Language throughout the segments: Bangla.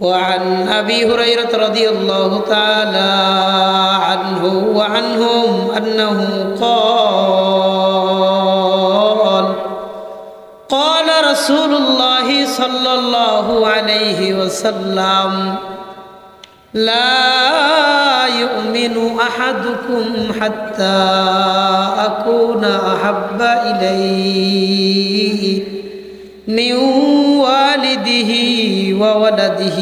وعن أبي هريرة رضي الله تعالى عنه وعنهم أنه قال قال رسول الله صلى الله عليه وسلم لا يؤمن أحدكم حتى أكون أحب إليه. وولده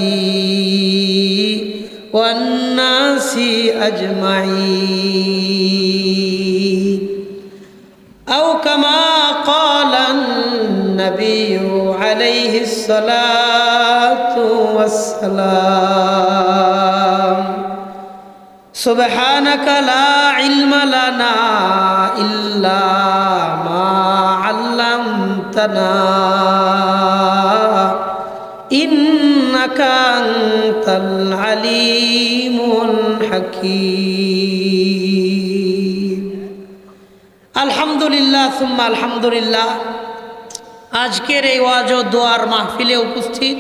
والناس أجمعين. أو كما قال النبي عليه الصلاة والسلام سبحانك لا علم لنا إلا ما علمتنا. أنت العليم الحكيم আলহামদুলিল্লাহ সুম্মা আলহামদুলিল্লাহ আজকের এই ওয়াজ ও দোয়ার মাহফিলে উপস্থিত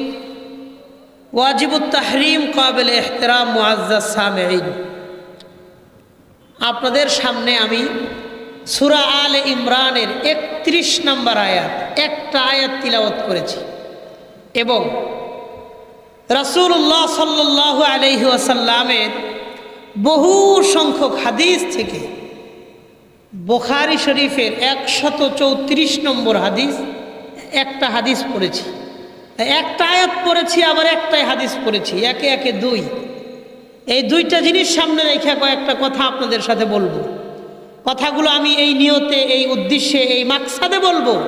ওয়াজিবুত তাহরিম কাবিল এহতরাম মুআজ্জাজ সামেইন আপনাদের সামনে আমি সুরা আল ইমরানের একত্রিশ নম্বর আয়াত একটা আয়াত তিলাওয়াত করেছি এবং রাসূলুল্লাহ সাল্লাল্লাহু আলাইহি ওয়াসাল্লামের বহু সংখ্যক হাদিস থেকে বোখারি শরীফের একশত চৌত্রিশ নম্বর হাদিস একটা হাদিস পড়েছি। একটা আয়াত পড়েছি, আবার একটাই হাদিস পড়েছি, একে একে দুই। এই দুইটা জিনিস সামনে রেখে কয়েকটা কথা আপনাদের সাথে বলব। কথাগুলো আমি এই নিয়তে, এই উদ্দেশ্যে, এই মাকসাদে বলব,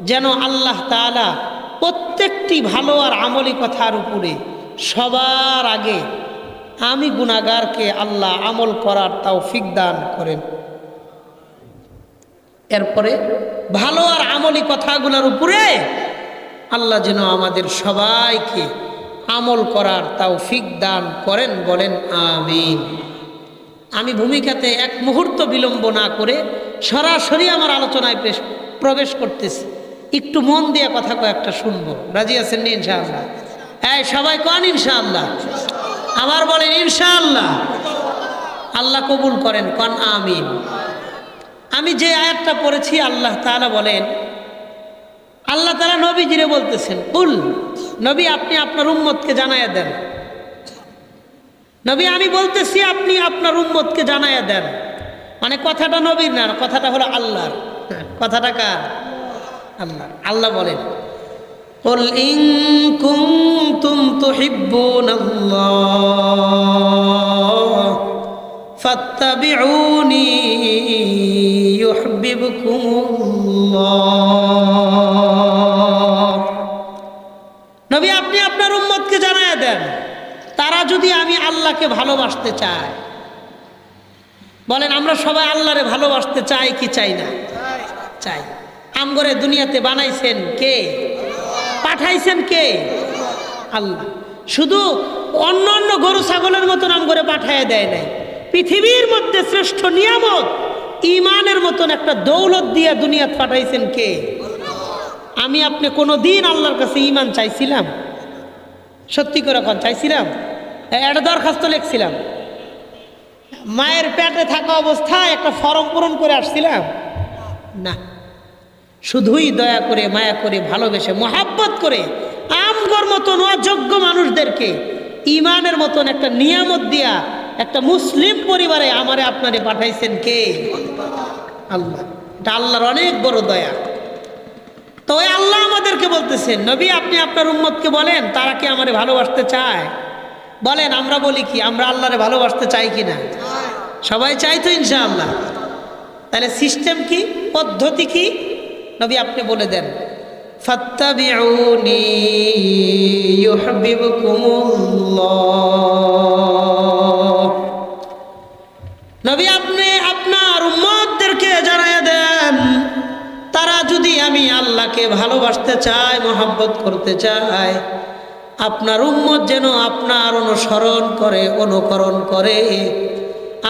যেন আল্লাহ তাআলা প্রত্যেকটি ভালো আর আমলি কথার উপরে সবার আগে আমি গুণাগারকে আল্লাহ আমল করার তাও দান করেন। এরপরে ভালো আর আমলি কথাগুলোর উপরে আল্লাহ যেন আমাদের সবাইকে আমল করার তাও দান করেন বলেন, আমিন। আমি ভূমিকাতে এক মুহূর্ত বিলম্ব না করে সরাসরি আমার আলোচনায় প্রবেশ করতেছি। একটু মন দিয়ে কথা কয়েকটা শুনব। রাজি আছেন নি ইনশাআল্লাহ? এই, সবাই কন ইনশাআল্লাহ? আবার বলেন ইনশাআল্লাহ। আল্লাহ কবুল করেন, কন আমিন। আমি যে আয়াতটা পড়েছি, আল্লাহ তাআলা বলেন, আল্লাহ তাআলা নবীজিরে বলতেছেন, কুল, নবী আপনি আপনার উম্মতকে জানাইয়া দেন। নবী, আমি বলতেছি আপনি আপনার উম্মতকে জানাইয়া দেন। মানে কথাটা নবীর না, কথাটা হলো আল্লাহর। কথাটা কার? আল্লাহ আল্লাহ বলেন قل إن كنتم تحبون الله فاتبعوني يحببكم الله নবী আপনি আপনার উম্মতকে জানায় দেন তারা যদি আমি আল্লাহকে ভালোবাসতে চায় বলেন আমরা সবাই আল্লাহরে ভালোবাসতে চাই কি চাই না চাই আমগরে দুনিয়াতে বানাইছেন কে? পাঠাইছেন কে? আল্লাহ। শুধু অন্য অন্য গরু, ছাগলের মতন আমগরে পাঠাইয়া দেয় নাই। পৃথিবীর মধ্যে শ্রেষ্ঠ নিয়ামত ইমানের মতন একটা দৌলত দিয়া দুনিয়াত পাঠাইছেন কে? আমি আপনি কোনো দিন আল্লাহর কাছে ইমান চাইছিলাম? সত্যি করে এখন চাইছিলাম? একটা দরখাস্ত লিখছিলাম। মায়ের পেটে থাকা অবস্থায় একটা ফর্ম পূরণ করে আসছিলাম? না। শুধুই দয়া করে, মায়া করে, ভালোবেসে, মহাব্বত করে, আমগর মতন অযোগ্য মানুষদেরকে, ইমানের মতন একটা নিয়ামত দিয়া একটা মুসলিম পরিবারে আমারে আপনারে পাঠাইছেন কে? আল্লাহ। এটা আল্লাহর অনেক বড় দয়া। তো ওই আল্লাহ আমাদেরকে বলতেছেন, নবী আপনি আপনার উম্মতকে বলেন, তারা কি আমারে ভালোবাসতে চায়? বলেন, আমরা বলি কি, আমরা আল্লাহরে ভালোবাসতে চাই কি না সবাই চাই তো ইনশাআল্লাহ। তাহলে সিস্টেম কি, পদ্ধতি কি? নবী আপনি বলে দেন, ফাত্তাবিউনি ইউহিব্বুকুমুল্লাহ। নবী আপনি আপনার উম্মতদেরকে জানায় দেন, তারা যদি আমি আল্লাহকে ভালোবাসতে চায়, মোহাব্বত করতে চায়, আপনার উম্মত যেন আপনার অনুসরণ করে, অনুকরণ করে।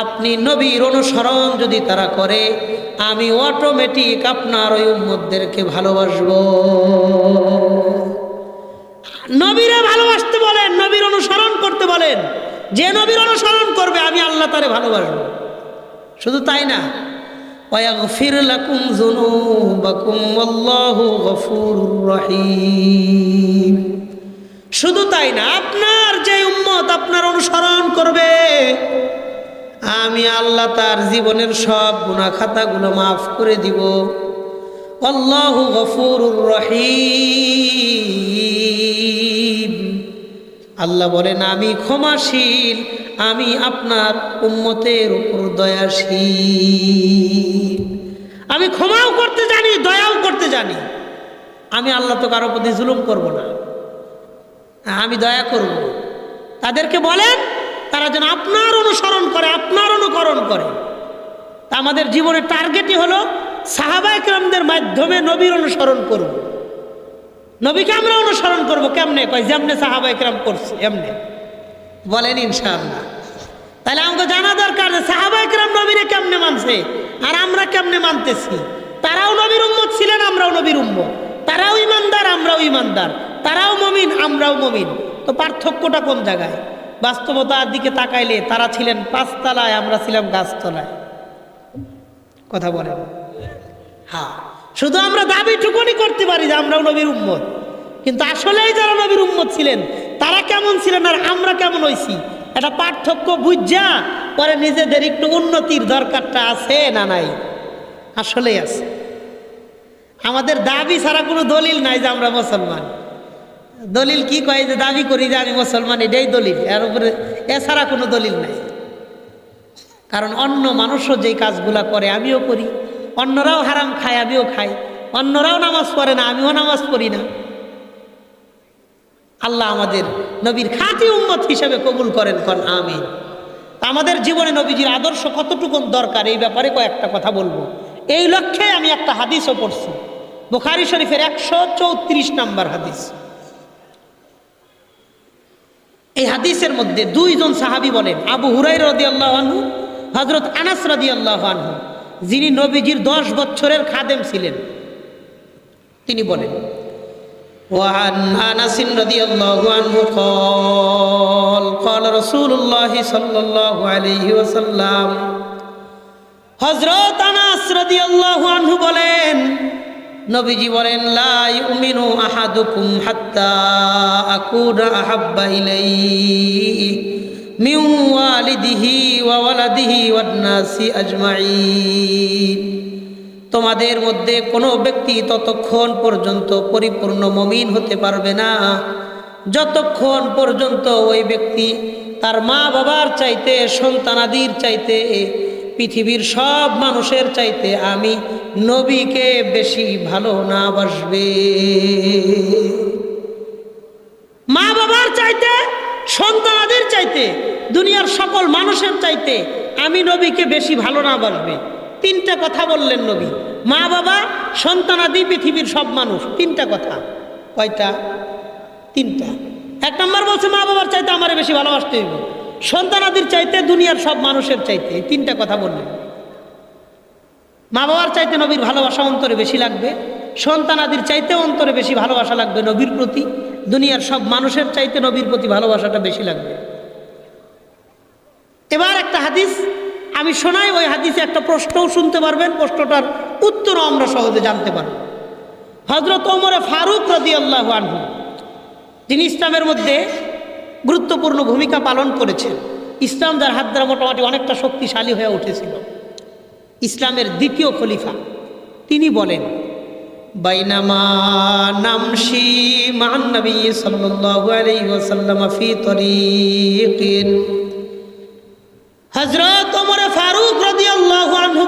আপনি নবীর অনুসরণ যদি তারা করে আমি অটোমেটিক আপনার ওই উম্মতদেরকে ভালোবাসব নবীরে ভালোবাসতে বলেন নবীর অনুসরণ করতে বলেন যে নবীর অনুসরণ করবে আমি আল্লাহ তারে ভালোবাসবো শুধু তাই না ويغفر لكم ذنوبكم والله غفور رحيم শুধু তাই না আপনার যে উম্মত আপনার অনুসরণ করবে আমি আল্লাহ তার জীবনের সব গুণা খাতাগুলো মাফ করে দিব। আল্লাহ গফুরুর রহিম। আল্লাহ বলেন, আমি ক্ষমাশীল, আমি আপনার উম্মতের উপর দয়াশীল। আমি ক্ষমাও করতে জানি, দয়াও করতে জানি। আমি আল্লাহ তো কারও প্রতি জুলুম করব না। আমি দয়া করব। তাদেরকে বলেন তারা যেন আপনার অনুসরণ করে, আপনার অনুকরণ করে। তা আমাদের জীবনের টার্গেটই হলো সাহাবাইকরামদের মাধ্যমে নবীর অনুসরণ করব। নবীকে আমরা অনুসরণ করব কেমনে? কয়, যেমনে সাহাবাইকরাম করছে, এমনে। বলেন ইনশাআল্লাহ। তাহলে আমাকে জানা দরকার যে সাহাবাইকরাম নবীরে কেমনে মানছে আর আমরা কেমনে মানতেছি? তারাও নবীর উম্মত ছিলেন, আমরাও নবীর উম্মত। তারাও ইমানদার, আমরাও ইমানদার। তারাও মমিন, আমরাও মমিন। তো পার্থক্যটা কোন জায়গায়? বাস্তবতার দিকে তাকাইলে তারা ছিলেন পাঁচতলায়, আমরা ছিলাম গাছতলায়। কথা বলেন। হ্যাঁ শুধু আমরা দাবিটুকুনি করতে পারি যে আমরাও নবীর উম্মত। কিন্তু আসলেই যারা নবীর উম্মত ছিলেন, তারা কেমন ছিলেন আর আমরা কেমন হইছি? এটা পার্থক্য বুঝা, পরে নিজেদের একটু উন্নতির দরকারটা আছে না নাই? আসলেই আছে। আমাদের দাবি ছাড়া কোনো দলিল নাই যে আমরা মুসলমান। দলিল কি কয় যে দাবি করি যে আমি মুসলমান, এটাই দলিল। এর উপরে এছাড়া কোনো দলিল নাই। কারণ অন্য মানুষও যেই কাজগুলা করে, আমিও করি। অন্যরাও হারাম খায়, আমিও খাই। অন্যরাও নামাজ পড়ে না, আমিও নামাজ পড়ি না। আল্লাহ আমাদের নবীর খাঁটি উম্মত হিসেবে কবুল করেন, কন আমিন। আমাদের জীবনে নবীজির আদর্শ কতটুকু দরকার, এই ব্যাপারে কয়েকটা কথা বলব। এই লক্ষ্যে আমি একটা হাদিসও পড়ছি। বুখারি শরীফের একশো চৌত্রিশ নাম্বার হাদিস। এই হাদিসের মধ্যে দুইজন সাহাবি বলেন আবু হুরাই রদি আল্লাহ আনহু হজরত আনাস রদি আল্লাহ আনহু যিনি নবীজির দশ বছরের খাদেম ছিলেন তিনি বলেন وعن انس رضي الله عنه قال قال رسول الله صلى الله عليه وسلم হযরত আনাস রাদিয়াল্লাহু আনহু বলেন নবীজি বলেন, লা ইউমিনু আহাদুকুম হাত্তা আকুনা আহাব্বা ইলাইহি মিন ওয়ালিদিহি ওয়া ওয়ালাদিহি আজমাইন তোমাদের মধ্যে কোনো ব্যক্তি ততক্ষণ পর্যন্ত পরিপূর্ণ মমিন হতে পারবে না। যতক্ষণ পর্যন্ত ওই ব্যক্তি তার মা বাবার চাইতে, সন্তানাদির চাইতে পৃথিবীর সব মানুষের চাইতে আমি নবীকে বেশি ভালো না বাসবে। মা বাবার চাইতে, সন্তানাদের চাইতে, দুনিয়ার সকল মানুষের চাইতে আমি নবীকে বেশি ভালো না বাসবে। তিনটা কথা বললেন নবী। মা বাবা সন্তানাদি পৃথিবীর সব মানুষ। তিনটা কথা। কয়টা? তিনটা। এক নম্বর বলছে মা বাবার চাইতে আমার বেশি ভালোবাসতে হইব। সন্তানাদির চাইতে, দুনিয়ার সব মানুষের চাইতে, এই তিনটা কথা বললেন মা বাবার চাইতে নবীর ভালোবাসা অন্তরে বেশি লাগবে, সন্তানাদির চাইতে অন্তরে বেশি ভালোবাসা লাগবে নবীর প্রতি, দুনিয়ার সব মানুষের চাইতে নবীর প্রতি ভালোবাসাটা বেশি লাগবে। এবার একটা হাদিস, আমি শোনাই, ওই হাদিসে একটা প্রশ্নও শুনতে পারবেন, প্রশ্নটার উত্তরও আমরা সহজে জানতে পারব। হজরত ওমরে ফারুক রদি আল্লাহ আনহু, যিনি ইসলামের মধ্যে গুরুত্বপূর্ণ ভূমিকা পালন করেছেন। ইসলাম যার হাত দ্বারা মোটামুটি অনেকটা শক্তিশালী হয়ে উঠেছিল। ইসলামের দ্বিতীয় খলিফা, তিনি বলেন ফারুক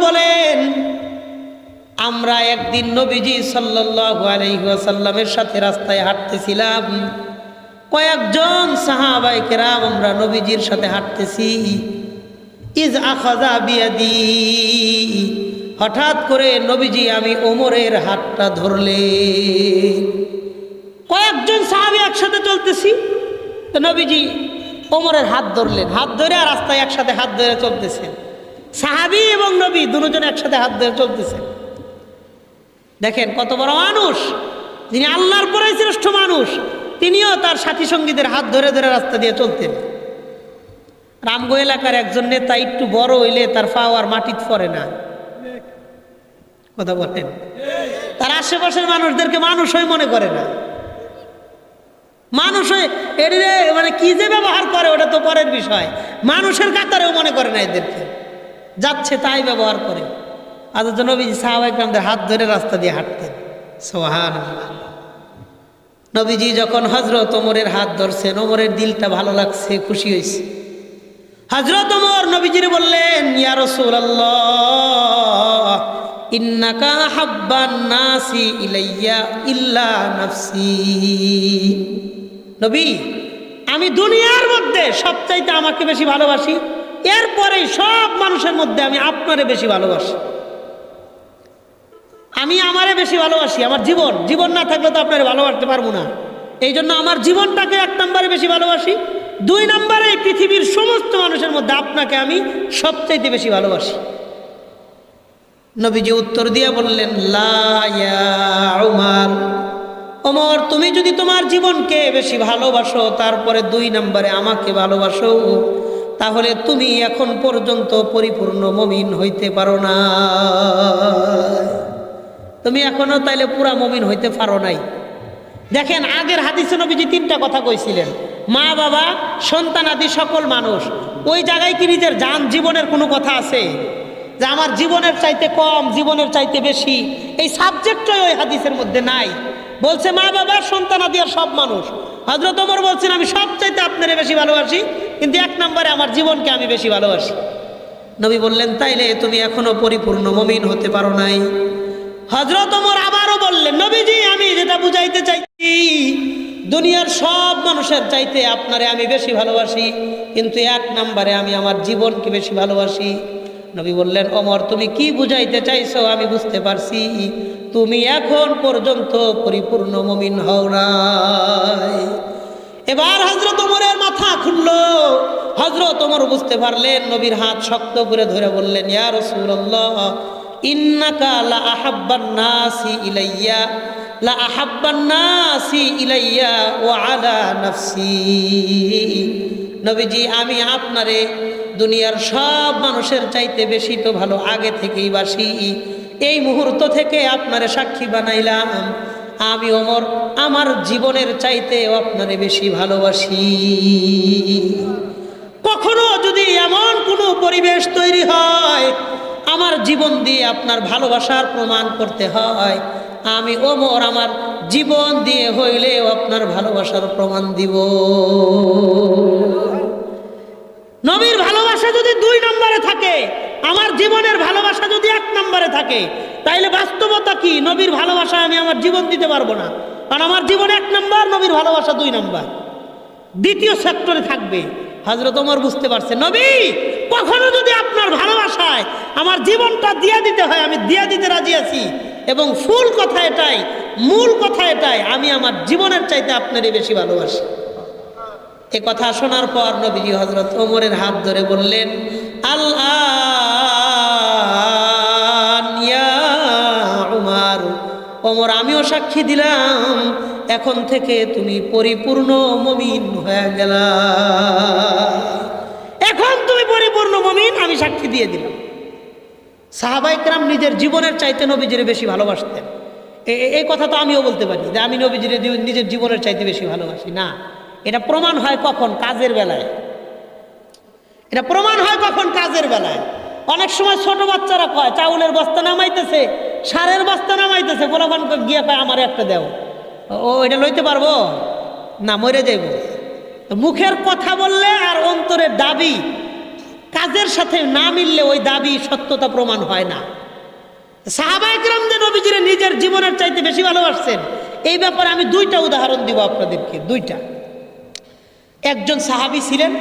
বলেন, আমরা একদিন নবীজি সাল্লাল্লাহু আলাইহি সাথে রাস্তায় হাঁটতেছিলাম। কয়েকজন সাহাবাই কেরাম আমরা নবীজির সাথে হাঁটতেছি। ইজ আখাজা বিয়াদি। হঠাৎ করে নবীজি, আমি ওমরের হাতটা ধরলে। কয়েকজন সাহাবি একসাথে চলতেছি। তো নবীজি ওমরের হাত ধরলেন। হাত ধরে আর রাস্তায় একসাথে হাত ধরে চলতেছেন। সাহাবি এবং নবী দুজন একসাথে হাত ধরে চলতেছেন। দেখেন কত বড় মানুষ। যিনি আল্লাহর পরে শ্রেষ্ঠ মানুষ। তিনিও তার সাথী সঙ্গীদের হাত ধরে ধরে রাস্তা দিয়ে চলতেন। রামগো এলাকার একজন নেতা একটু বড় হইলে তার পাওয়ার মাটিত পড়ে না। কথা বলেন। তার আশেপাশের মানুষদেরকে মানুষই মনে করে না। মানুষ হয়ে, এর মানে কি যে ব্যবহার করে, ওটা তো পরের বিষয়। মানুষের কাতারেও মনে করে না এদেরকে। যাচ্ছে তাই ব্যবহার করে। অথচ নবীজি সাহাবাইকরামদের হাত ধরে রাস্তা দিয়ে হাঁটতেন। সোহান নবীজি যখন হজরত ওমরের হাত ধরছেন, ওমরের দিলটা ভালো লাগছে, খুশি হয়েছে হজরত ওমর নবীজির বললেন নাসি ইলাইয়া নবী, আমি দুনিয়ার মধ্যে সবচাইতে আমাকে বেশি ভালোবাসি, এরপরেই সব মানুষের মধ্যে আমি আপনারে বেশি ভালোবাসি। আমি আমারে বেশি ভালোবাসি, আমার জীবন। জীবন না থাকলে তো আপনার ভালোবাসতে পারব না। এই জন্য আমার জীবনটাকে এক নম্বরে বেশি ভালোবাসি, দুই নম্বরে পৃথিবীর সমস্ত মানুষের মধ্যে আপনাকে আমি সবচাইতে বেশি ভালোবাসি। নবীজি উত্তর দিয়ে বললেন লামার ওমর, তুমি যদি তোমার জীবনকে বেশি ভালোবাসো, তারপরে দুই নম্বরে আমাকে ভালোবাসো, তাহলে তুমি এখন পর্যন্ত পরিপূর্ণ মমিন হইতে পারো না। তুমি এখনও তাইলে পুরা মমিন হইতে পারো নাই। দেখেন, আগের হাদিসে নবীজি তিনটা কথা কইছিলেন। মা, বাবা, সন্তান আদি সকল মানুষ, ওই জায়গায় কি নিজের যান জীবনের কোনো কথা আছে? যে আমার জীবনের চাইতে কম, জীবনের চাইতে বেশি, এই সাবজেক্টটাই ওই হাদিসের মধ্যে নাই। বলছে, মা, বাবা, সন্তান আদি আর সব মানুষ। হজরত ওমর বলছেন, আমি সব চাইতে আপনারে বেশি ভালোবাসি, কিন্তু এক নম্বরে আমার জীবনকে আমি বেশি ভালোবাসি। নবী বললেন, তাইলে তুমি এখনও পরিপূর্ণ মমিন হতে পারো নাই। হজরত ওমর আবারও বললেন, নবীজি, আমি যেটা বুঝাইতে চাইছি, দুনিয়ার সব মানুষের চাইতে আপনারে আমি বেশি ভালোবাসি, কিন্তু এক নম্বরে আমি আমার জীবনকে বেশি ভালোবাসি। নবী বললেন অমর তুমি কি বুঝাইতে চাইছো আমি বুঝতে পারছি, তুমি এখন পর্যন্ত পরিপূর্ণ মমিন হও নাই। এবার হজরত ওমরের মাথা খুললো। হজরত ওমর বুঝতে পারলেন, নবীর হাত শক্ত করে ধরে বললেন, ইয়া রাসূলুল্লাহ লা ইলাইয়া লা ইলাইয়া নবীজি, আমি আপনারে দুনিয়ার সব মানুষের চাইতে বেশি তো ভালো আগে থেকেই বাসি। এই মুহূর্ত থেকে আপনারে সাক্ষী বানাইলাম। আমি ওমর, আমার জীবনের চাইতেও আপনারে বেশি ভালোবাসি। কখনো যদি এমন কোনো পরিবেশ তৈরি হয় আমার জীবন দিয়ে আপনার ভালোবাসার প্রমাণ করতে হয়। আমি ওমর, আমার জীবন দিয়ে হইলেও আপনার ভালোবাসার প্রমাণ দিব। নবীর ভালোবাসা যদি দুই নম্বরে থাকে, আমার জীবনের ভালোবাসা যদি এক নম্বরে থাকে, তাইলে বাস্তবতা কি? নবীর ভালোবাসা আমি আমার জীবন দিতে পারব না। কারণ আমার জীবন এক নম্বর, নবীর ভালোবাসা দুই নম্বর। দ্বিতীয় সেক্টরে থাকবে। হজরত ওমর বুঝতে পারছে, নবী কখনো যদি আপনার ভালোবাসায় আমার জীবনটা দিয়ে দিতে হয়, আমি দিয়ে দিতে রাজি আছি। এবং ফুল কথা এটাই, মূল কথা এটাই, আমি আমার জীবনের চাইতে আপনারই বেশি ভালোবাসি। এ কথা শোনার পর নবীজি হজরত ওমরের হাত ধরে বললেন আল্লাহ ওমর, আমিও সাক্ষী দিলাম, এখন থেকে তুমি পরিপূর্ণ মমিন হয়ে গেল। পরিপূর্ণ মমিন, আমি সাক্ষী দিয়ে দিলাম। সাহাবাইকরাম নিজের জীবনের চাইতে নবীজিরে বেশি ভালোবাসতেন। এই কথা তো আমিও বলতে পারি যে আমি নবীজিরে নিজের জীবনের চাইতে বেশি ভালোবাসি। না, এটা প্রমাণ হয় কখন? কাজের বেলায়। এটা প্রমাণ হয় কখন? কাজের বেলায়। অনেক সময় ছোট বাচ্চারা কয়, চাউলের বস্তা নামাইতেছে, সারের বস্তা নামাইতেছে গোলাপান গিয়ে কয়, আমার একটা দেও। ও এটা লইতে পারব? না, মরে যাইব। মুখের কথা বললে আর অন্তরের দাবি কাজের সাথে না মিললে ওই দাবি সত্যতা প্রমাণ হয় না। সাহাবাইকরাম যে নবীজিরে নিজের জীবনের চাইতে বেশি ভালোবাসছেন। এই ব্যাপারে আমি দুইটা উদাহরণ দিব আপনাদেরকে দুইটা। একজন সাহাবী ছিলেন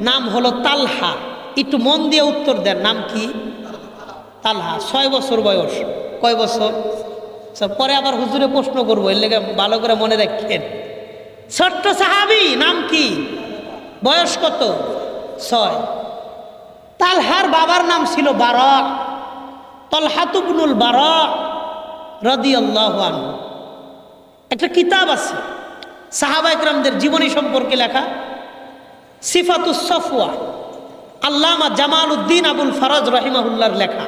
নাম হলো তালহা। একটু মন দিয়ে উত্তর দেন নাম কি? তালহা ছয় বছর বয়স। কয় বছর? আচ্ছা, পরে আবার হুজুরে প্রশ্ন করব এর লেগে ভালো করে মনে রাখেন। ছোট্ট সাহাবি নাম কি? বয়স কত? ছয়। তালহার বাবার নাম ছিল বারক তলহাতুবনুল বারক রদি আল্লাহ একটা কিতাব আছে, সাহাবা ইকরামদের জীবনী সম্পর্কে লেখা, সিফাতুস সফওয়া, আল্লামা জামাল উদ্দিন আবুল ফরাজ রহিমাহুল্লার লেখা।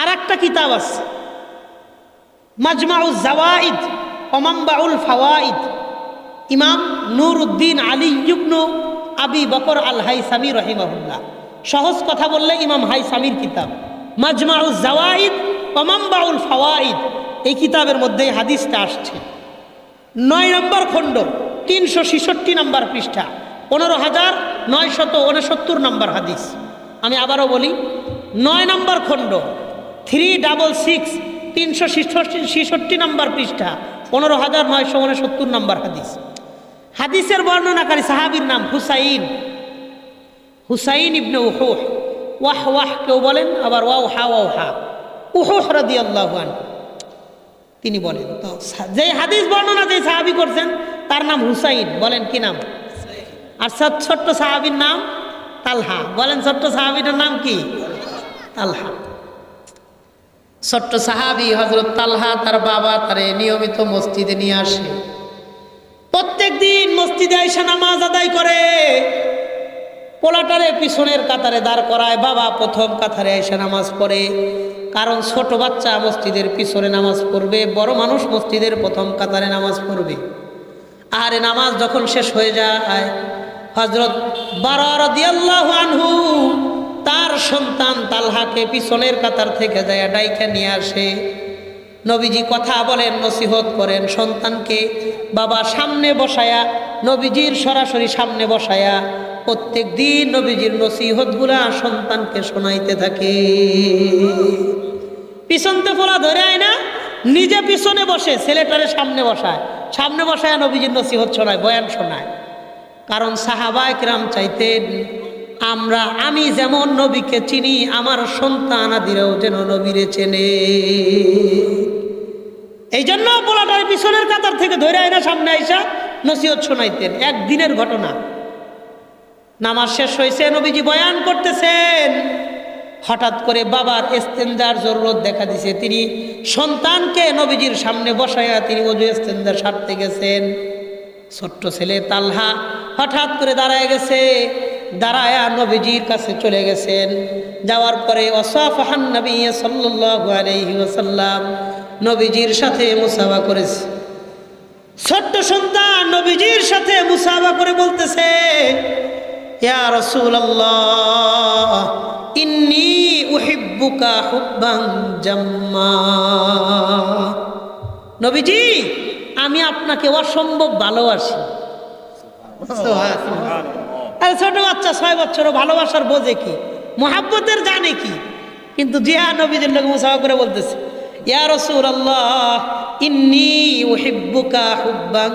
আর একটা কিতাব আছে, মাজমাউজ জাওয়াইদ অমাম্বাউল ফাওয়াইদ ইমাম নূর উদ্দিন আলী ইবনু আবি বকর আল হাইসামি রহিমাহুল্লাহ। সহজ কথা বললে ইমাম হাই হাইসামির কিতাব। মাজমাউজ জাওয়াইদ অমাম্বাউল ফাওয়াইদ, এই কিতাবের মধ্যে হাদিসটা আসছে। নয় নম্বর খণ্ড, তিনশো ছেষট্টি নম্বর পৃষ্ঠা, পনেরো হাজার নয়শত উনসত্তর নম্বর হাদিস। আমি আবারও বলি, নয় নম্বর খণ্ড, থ্রি ডাবল সিক্স, তিনশো ছেষট্টি নম্বর পৃষ্ঠা, পনেরো হাজার নয়শো উনসত্তর নম্বর হাদিস। হাদিসের বর্ণনাকারী সাহাবীর নাম হুসাইন। হুসাইন ইবনে উহুহ। ওয়াহ ওয়াহ কেউ বলেন, আবার ওয়াও, হা ওয়াও, হা। উহুহ রাদি আল্লাহ তিনি বলেন, তো যে হাদিস বর্ণনা যে সাহাবি করছেন, তার নাম হুসাইন। বলেন, কি নাম? আর ছোট- ছোট্ট সাহাবির নাম তালহা। বলেন, ছোট্ট সাহাবিটার নাম কি? তালহা। ছোট্ট সাহাবি হজরত তালহা তার বাবা তারে নিয়মিত মসজিদে নিয়ে আসে। প্রত্যেক দিন মসজিদে আইসা নামাজ আদায় করে। পোলাটারে পিছনের কাতারে দাঁড় করায়, বাবা প্রথম কাতারে এসে নামাজ পড়ে। কারণ ছোট বাচ্চা মসজিদের পিছনে নামাজ পড়বে, বড় মানুষ মসজিদের প্রথম কাতারে নামাজ পড়বে। আরে নামাজ যখন শেষ হয়ে যায় হজরত বারাদিয়াল্লাহু আনহু তার সন্তান তালহাকে পিছনের কাতার থেকে যায়, ডাইকে নিয়ে আসে। নবীজি কথা বলেন, নসিহত করেন, সন্তানকে বাবা সামনে বসায়া, নবীজির সরাসরি সামনে বসায়া প্রত্যেক দিন নবীজির নসিহতগুলা সন্তানকে শোনাইতে থাকে। পিছনতে ফোলা ধরে আয় না, নিজে পিছনে বসে, ছেলেটারে সামনে বসায়। সামনে বসায় নবীজির নসিহত শোনায়, বয়ান শোনায়। কারণ সাহাবা একরাম চাইতেন, আমরা, আমি যেমন নবীকে চিনি, আমার সন্তান আদিরাও যেন নবীরে চেনে। এই জন্য পোলাটার পিছনের কাতার থেকে ধরে আয় না, সামনে আইসা নসিহত শোনাইতেন। একদিনের ঘটনা। নামাজ শেষ হয়েছে, নবীজি বয়ান করতেছেন। হঠাৎ করে বাবার এস্তেন্দার জরুরত দেখা দিছে। তিনি সন্তানকে নবীজির সামনে বসাইয়া তিনি অজু এস্তেন্দার সারতে গেছেন। ছোট্ট ছেলে তালহা হঠাৎ করে দাঁড়ায় গেছে, দাঁড়ায়া নবীজির কাছে চলে গেছেন। যাওয়ার পরে অসাফাহান নবী ওয়াসাল্লাম নবীজির সাথে মুসাফা করেছে। ছোট্ট সন্তান নবীজির সাথে মুসাফা করে বলতেছে ইয়া রাসূলুল্লাহ ইন্নী উহিব্বুকা হুব্বান জাম্মা। নবীজি আমি আপনাকে অসম্ভব ভালোবাসি। আরে ছোট বাচ্চা ছয় বছরও ভালোবাসার বোঝে কি? মোহাব্বতের জানে কি? কিন্তু জিয়া নবীদের লোক মুসাফা করে বলতেছে ইয়া রসুল আল্লাহ ইন্নি উহিব্বুকা হুব্বান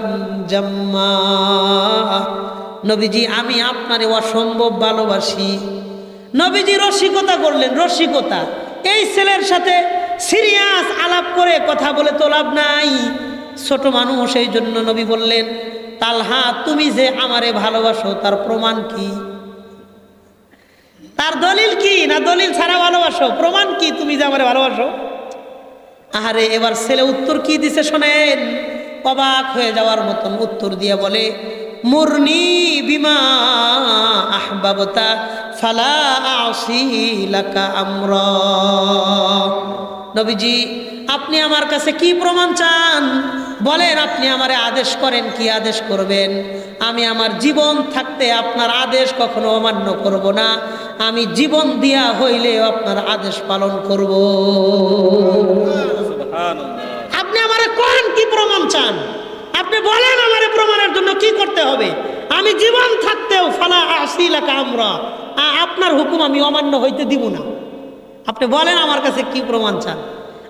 জাম্মা। নবীজি, আমি আপনারে অসম্ভব ভালোবাসি। নবীজি রসিকতা করলেন, রসিকতা। এই ছেলের সাথে সিরিয়াস আলাপ করে কথা বলে তো লাভ নাই। ছোট মানুষ এই জন্য নবী বললেন, তালহা, তুমি যে আমারে ভালোবাসো, তার প্রমাণ কি? তার দলিল কি? না দলিল ছাড়া ভালোবাসো? প্রমাণ কি তুমি যে আমারে ভালোবাসো? আহারে, এবার ছেলে উত্তর কি দিছে শোনেন? অবাক হয়ে যাওয়ার মতন উত্তর দিয়ে বলে মুরনি বিমা আহবাবতা ফালা আসি লাকা আমরা। নবীজি আপনি আমার কাছে কি প্রমাণ চান? বলেন আপনি আমারে আদেশ করেন কি আদেশ করবেন? আমি আমার জীবন থাকতে আপনার আদেশ কখনো অমান্য করব না। আমি জীবন দিয়া হইলেও আপনার আদেশ পালন করব। আপনি আমারে কোন কি প্রমাণ চান? আপনি বলেন আমারে প্রমাণের জন্য কি করতে হবে? আমি জীবন থাকতেও ফালা আসিলাকা আমরা। আপনার হুকুম আমি অমান্য হইতে দিব না। আপনি বলেন আমার কাছে কি প্রমাণ চান?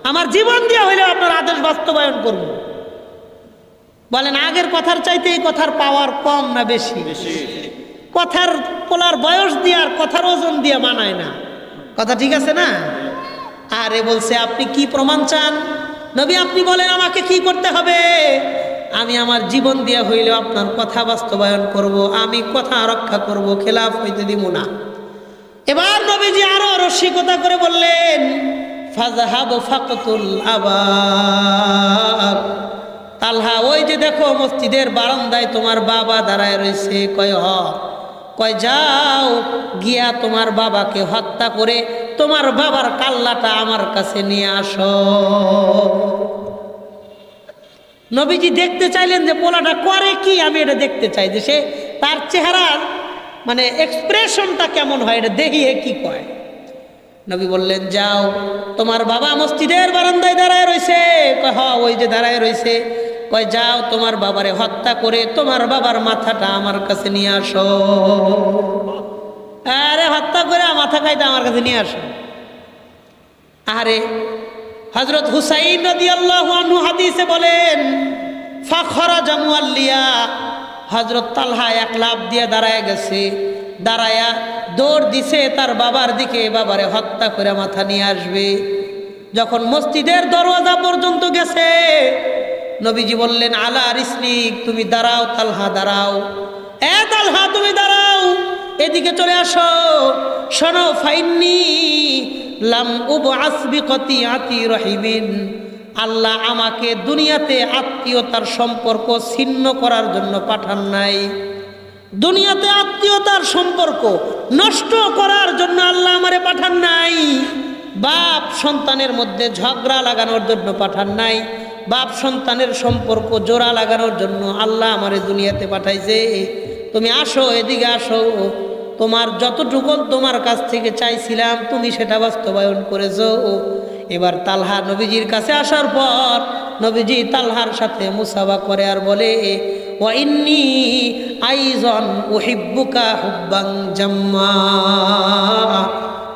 আমার জীবন দিয়ে হইলে আপনার আদেশ বাস্তবায়ন করব। বলেন আগের কথার চাইতে এই কথার পাওয়ার কম না বেশি। কথার পোলার বয়স দিয়ে আর কথার ওজন দিয়ে মানায় না। কথা ঠিক আছে না? আরে বলছে আপনি কি প্রমাণ চান? নবী আপনি বলেন আমাকে কি করতে হবে? আমি আমার জীবন দিয়া হইলেও আপনার কথা বাস্তবায়ন করব, আমি কথা রক্ষা করব, খেলাফ হইতে দিব না। এবার নবী নবীজি আরও রসিকতা করে বললেন ফাজাহাব ফাকতুল আবার তালহা, ওই যে দেখো মসজিদের বারান্দায় তোমার বাবা দাঁড়ায় রয়েছে, কয়, হ, কয়, যাও। গিয়া তোমার বাবাকে হত্যা করে তোমার বাবার কাল্লাটা আমার কাছে নিয়ে আসো। নবীজি দেখতে চাইলেন যে পোলাটা করে কি? আমি এটা দেখতে চাই যে সে তার চেহারার মানে এক্সপ্রেশনটা কেমন হয়, এটা দেখিয়ে কি কয়। নবী বললেন, যাও, তোমার বাবা মসজিদের বারান্দায় দাঁড়ায় রয়েছে। কয়, হ, ওই যে দাঁড়ায় রয়েছে। কয়, যাও, তোমার বাবারে হত্যা করে তোমার বাবার মাথাটা আমার কাছে নিয়ে আসো। আরে, হত্যা করে মাথা খাইতে আমার কাছে নিয়ে আসো। আরে হজরত হুসাইন আল্লাহ হাদিসে বলেন হজরত তালহা এক লাভ দিয়ে দাঁড়ায় গেছে। দাঁড়ায়া দৌড় দিছে তার বাবার দিকে, বাবারে, হত্যা করে মাথা নিয়ে আসবে। যখন মসজিদের দরওয়াজা পর্যন্ত গেছে, নবীজি বললেন, আলা রিসলিক তুমি দাঁড়াও, তালহা, দাঁড়াও। এ তালহা, তুমি দাঁড়াও, এদিকে চলে আসো। শোনো, ফাইন্নি লাম রহিমিন। আল্লাহ আমাকে দুনিয়াতে আত্মীয়তার সম্পর্ক ছিন্ন করার জন্য পাঠান নাই। দুনিয়াতে আত্মীয়তার সম্পর্ক নষ্ট করার জন্য আল্লাহ আমারে পাঠান নাই। বাপ সন্তানের মধ্যে ঝগড়া লাগানোর জন্য পাঠান নাই। বাপ সন্তানের সম্পর্ক জোড়া লাগানোর জন্য আল্লাহ আমারে দুনিয়াতে পাঠাইছে। তুমি আসো, এদিকে আসো। তোমার যতটুকু তোমার কাছ থেকে চাইছিলাম, তুমি সেটা বাস্তবায়ন করেছ। এবার তালহা নবীজির কাছে আসার পর নবীজি তালহার সাথে মুসাবা করে আর বলে জাম্মা।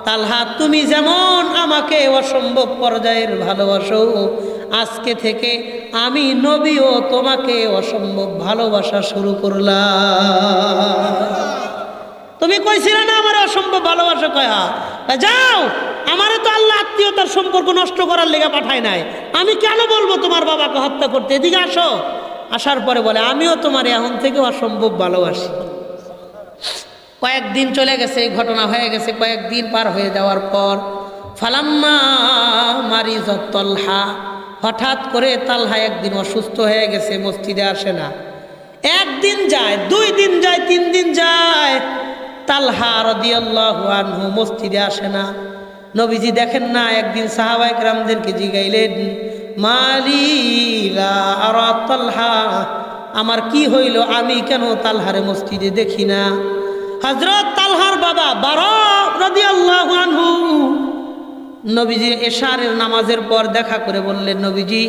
তালহা, তুমি যেমন আমাকে অসম্ভব পর্যায়ের ভালোবাসো, আজকে থেকে আমি নবীও তোমাকে অসম্ভব ভালোবাসা শুরু করলাম। তুমি কইছিলে না আমার অসম্ভব ভালোবাসা? কয়া তা যাও, আমারে তো আল্লাহ আত্মীয়তার সম্পর্ক নষ্ট করার লেগে পাঠায় নাই। আমি কেন বলব তোমার বাবাকে হত্যা করতে? এদিকে আসো। আসার পরে বলে, আমিও তোমার এখন থেকে অসম্ভব ভালোবাসি। কয়েকদিন চলে গেছে, এই ঘটনা হয়ে গেছে। কয়েকদিন পার হয়ে যাওয়ার পর ফালাম্মা মারি তলহা। হঠাৎ করে তালহা একদিন অসুস্থ হয়ে গেছে, মসজিদে আসে না। একদিন যায়, দুই দিন যায়, তিন দিন যায়। তালহা রদিয়াল্লাহু আনহু মসজিদে আসে না। নবীজি দেখেন না, একদিন সাহাবাই রামদেরকে জিগাইলেন মালিলা তালহা, আমার কি হইল? আমি কেন তালহারে মসজিদে দেখি না? হজরত তালহার বাবা বারো রদিয়াল্লাহু আনহু নবীজি এশারের নামাজের পর দেখা করে বললেন, নবীজি,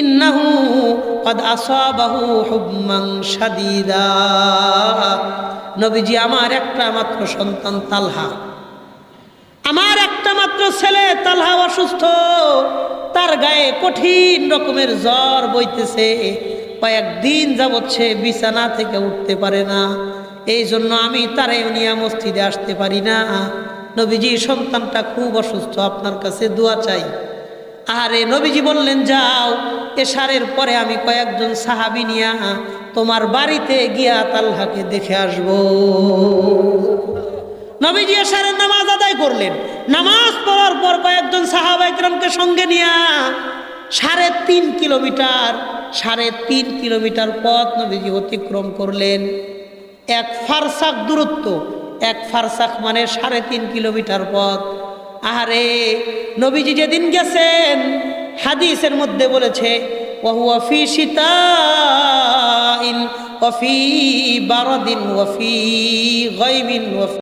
ইন্নাহু কদ আসাবাহু হুম্মাং শাদীদা। নবীজি, আমার একটা মাত্র সন্তান তালহা। আমার একটা মাত্র ছেলে, তালহা অসুস্থ। তার গায়ে কঠিন রকমের জ্বর বইতেছে। কয়েকদিন যাবৎ সে বিছানা থেকে উঠতে পারে না। এই জন্য আমি তারে নিয়ে মসজিদে আসতে পারি না। নবীজি, সন্তানটা খুব অসুস্থ, আপনার কাছে দোয়া চাই। আরে নবীজি বললেন, যাও এশারের পরে আমি কয়েকজন সাহাবি নিয়া তোমার বাড়িতে গিয়া তাল্লাহাকে দেখে আসব। নবীজি এশারের নামাজ আদায় করলেন। নামাজ পড়ার পর কয়েকজন সাহাবাইকরামকে সঙ্গে নিয়া সাড়ে তিন কিলোমিটার, সাড়ে তিন কিলোমিটার পথ নবীজি অতিক্রম করলেন। এক ফারসাক দূরত্ব, এক ফারসাক মানে সাড়ে তিন কিলোমিটার পথ। আরে নবীজি যেদিন গেছেন হাদিসের মধ্যে বলেছে ওহুয়া ফি সীতা ওফি বারদিন ওফি গাইবিন ওফি